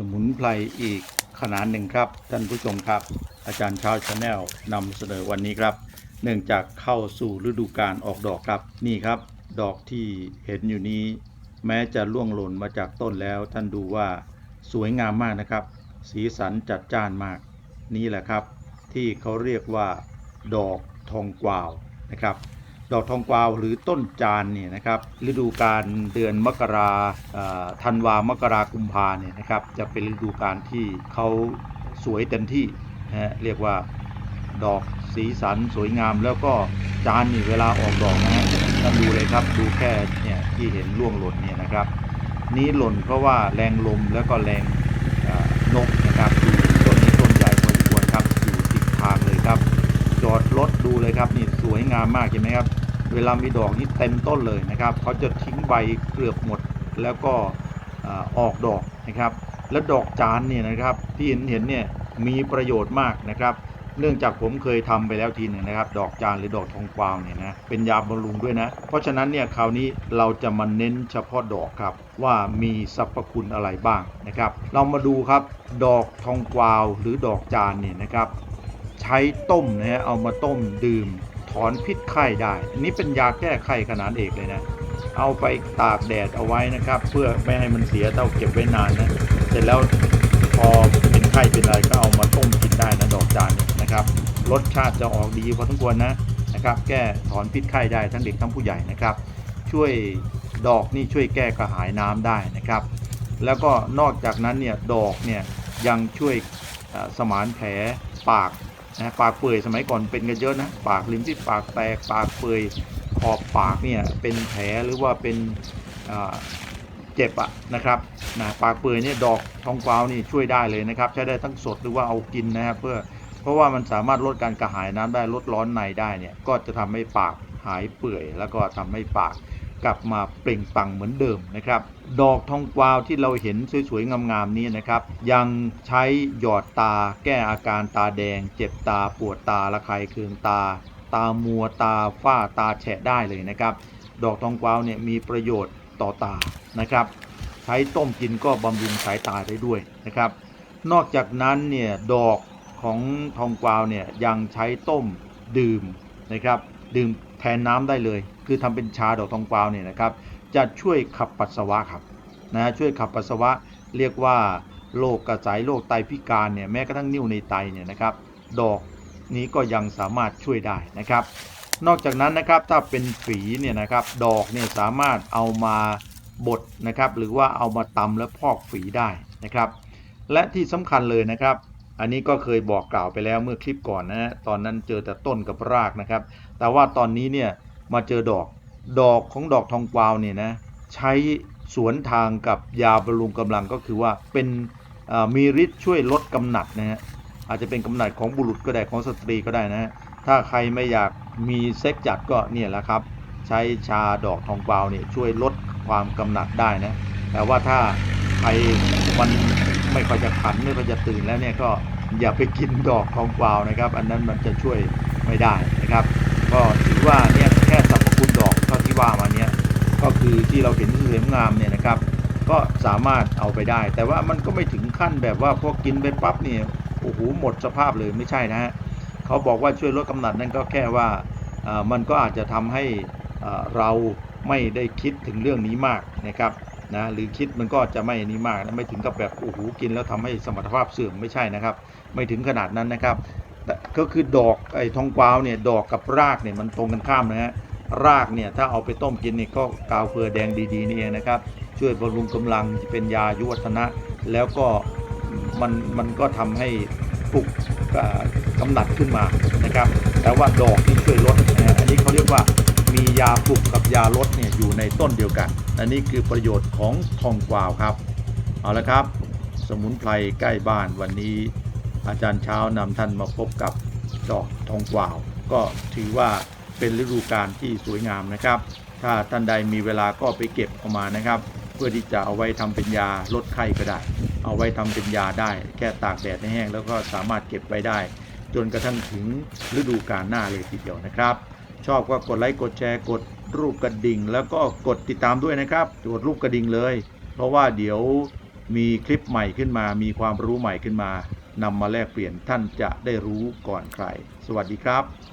สมุนไพรอีกขนาดหนึ่งครับ ท่านผู้ชมครับ อาจารย์ชาวชาแนลนำเสนอวันนี้ครับ เนื่องจากเข้าสู่ฤดูการออกดอกครับนี่ครับ ดอกที่เห็นอยู่นี้ แม้จะล่วงหล่นมาจากต้นแล้ว ท่านดูว่าสวยงามมากนะครับ สีสันจัดจ้านมาก นี่แหละครับ ที่เขาเรียกว่า ดอกทองกวาวนะครับ ดอกทองกวาวหรือต้นจานเนี่ยนะครับฤดูการเดือนมกราธันวามกรากุมภาเนี่ยนะครับจะเป็นฤดูการที่เขาสวยเต็มที่นะฮะเรียกว่าดอกสีสันสวยงาม แล้วก็จานนี่เวลาออกดอกนะฮะท่านดูเลยครับดูแค่เนี่ยที่เห็นร่วงหล่นเนี่ยนะครับ นี้หล่นเพราะว่าแรงลมแล้วก็แรงนกนะครับดูต้นนี้ต้นใหญ่พอสมควรครับอยู่ติดทางเลยครับ จอดรถดูเลยครับนี่ วยงามมากเห็นไหมครับ เวลามีดอกนี่เต็มต้นเลยนะครับเขาจะทิ้งใบเกือบหมดแล้วก็ออกดอกนะครับ และดอกจานเนี่ยนะครับที่เห็นเห็นเนี่ยมีประโยชน์มากนะครับ เนื่องจากผมเคยทำไปแล้วทีหนึ่งนะครับ ดอกจานหรือดอกทองกวาวเนี่ยนะเป็นยาบำรุงด้วยนะ เพราะฉะนั้นเนี่ยคราวนี้เราจะมาเน้นเฉพาะดอกครับว่ามีสรรพคุณอะไรบ้างนะครับ เรามาดูครับดอกทองกวาวหรือดอกจานเนี่ยนะครับ ใช้ต้มนะฮะเอามาต้มดื่ม ถอนพิษไข้ได้อันนี้เป็นยาแก้ไข้ขนาดเอกเลยนะ เอาไปตากแดดเอาไว้นะครับ เพื่อไม่ให้มันเสียเต้าเก็บไว้นานนะ เสร็จแล้วพอเป็นไข้เป็นอะไรก็เอามาต้มกินได้นะดอกจานนะครับ รสชาติจะออกดีพอสมควรนะนะครับ แก้ถอนพิษไข้ได้ทั้งเด็กทั้งผู้ใหญ่นะครับ ช่วยดอกนี่ช่วยแก้กระหายน้ำได้นะครับ แล้วก็นอกจากนั้นเนี่ยดอกเนี่ยยังช่วยสมานแผลปาก นะปากเปื่อยสมัยก่อนเป็นกันเยอะนะ ปากริมที่ปากแตกปากเปื่อยขอบปากเนี่ยเป็นแผลหรือว่าเป็นเจ็บอะนะครับนะปากเปื่อยเนี่ยดอกทองกวาวนี่ช่วยได้เลยนะครับ ใช้ได้ทั้งสดหรือว่าเอากินนะครับเพื่อเพราะว่ามันสามารถลดการกระหายน้ำได้ลดร้อนในได้เนี่ยก็จะทำให้ปากหายเปื่อย แล้วก็ทำให้ปาก กลับมาเปล่งปลั่งเหมือนเดิมนะครับ ดอกทองกวาวที่เราเห็นสวยๆ งามๆนี้นะครับ ยังใช้หยอดตาแก้อาการตาแดง เจ็บตาปวดตาระคายเคืองตา ตามัวตาฝ้าตาแฉะได้เลยนะครับ ดอกทองกวาวเนี่ยมีประโยชน์ต่อตานะครับ ใช้ต้มกินก็บำรุงสายตาได้ด้วยนะครับ นอกจากนั้นเนี่ยดอกของทองกวาวเนี่ยยังใช้ต้มดื่มนะครับ ดื่ม แทนน้ำได้เลย คือทำเป็นชาดอกทองกวาวเนี่ยนะครับ จะช่วยขับปัสสาวะครับนะช่วยขับปัสสาวะเรียกว่าโรคกระสายโรคไตพิการเนี่ยแม้กระทั่งนิ่วในไตเนี่ยนะครับ ดอกนี้ก็ยังสามารถช่วยได้นะครับ นอกจากนั้นนะครับถ้าเป็นฝีเนี่ยนะครับดอกเนี่ยสามารถเอามาบดนะครับ หรือว่าเอามาตำและพอกฝีได้นะครับ และที่สำคัญเลยนะครับ อันนี้ก็เคยบอกกล่าวไปแล้วเมื่อคลิปก่อนนะฮะตอนนั้นเจอแต่ต้นกับรากนะครับ แต่ว่าตอนนี้เนี่ยมาเจอดอกดอกของดอกทองกวาวเนี่ยนะใช้สวนทางกับยาบำรุงกำลังก็คือว่าเป็นมีฤทธิ์ช่วยลดกำหนัดนะฮะอาจจะเป็นกำหนัดของบุรุษก็ได้ของสตรีก็ได้นะฮะถ้าใครไม่อยากมีเซ็กจัดก็เนี่ยแหละครับ ใช้ชาดอกทองกวาวเนี่ยช่วยลดความกำหนัดได้นะแต่ว่าถ้าใครมัน ไม่ค่อยจะขันไม่ค่อยจะตื่นแล้วเนี่ยก็อย่าไปกินดอกทองกวาวนะครับ อันนั้นมันจะช่วยไม่ได้นะครับ ก็ถือว่าเนี่ยแค่สรรพคุณดอกเท่าที่ว่ามาเนี่ยก็คือที่เราเห็นสวยงามเนี่ยนะครับ ก็สามารถเอาไปได้ แต่ว่ามันก็ไม่ถึงขั้นแบบว่าพอกินไปปั๊บเนี่ยโอ้โหหมดสภาพเลยไม่ใช่นะฮะเขาบอกว่าช่วยลดกำหนัดนั่นก็แค่ว่ามันก็อาจจะทำให้เราไม่ได้คิดถึงเรื่องนี้มากนะครับ นะหรือคิดมันก็จะไม่นี้มากนะไม่ถึงกับแบบโอ้โหกินแล้วทำให้สมรรถภาพเสื่อมไม่ใช่นะครับ ไม่ถึงขนาดนั้นนะครับก็คือดอกไอ้ทองกวาวเนี่ยดอกกับรากเนี่ยมันตรงกันข้ามนะฮะรากเนี่ยถ้าเอาไปต้มกินเนี่ก็กาวเฟือแดงดีๆนี่เองนะครับ ช่วยบำรุงกำลังเป็นยายุวัฒนะ แล้วก็มันมันก็ทำให้ปลุกอ่ากำหนัดขึ้นมานะครับ แต่ว่าดอกที่ช่วยลดนะอันนี้เขาเรียกว่า ยาปลุกกับยาลดเนี่ยอยู่ในต้นเดียวกัน อันนี้คือประโยชน์ของทองกวาวครับ เอาละครับ สมุนไพรใกล้บ้านวันนี้ อาจารย์เช้านำท่านมาพบกับดอกทองกวาว ก็ถือว่าเป็นฤดูกาลที่สวยงามนะครับ ถ้าท่านใดมีเวลาก็ไปเก็บออกมานะครับ เพื่อที่จะเอาไว้ทำเป็นยาลดไข้ก็ได้ เอาไว้ทำเป็นยาได้ แค่ตากแดดให้แห้งแล้วก็สามารถเก็บไว้ได้ จนกระทั่งถึงฤดูกาลหน้าเลยทีเดียวนะครับ ชอบก็กดไลค์กดแชร์กดรูปกระดิ่ง แล้วก็กดติดตามด้วยนะครับกดรูปกระดิ่งเลย เพราะว่าเดี๋ยวมีคลิปใหม่ขึ้นมา มีความรู้ใหม่ขึ้นมานำมาแลกเปลี่ยนท่านจะได้รู้ก่อนใคร สวัสดีครับ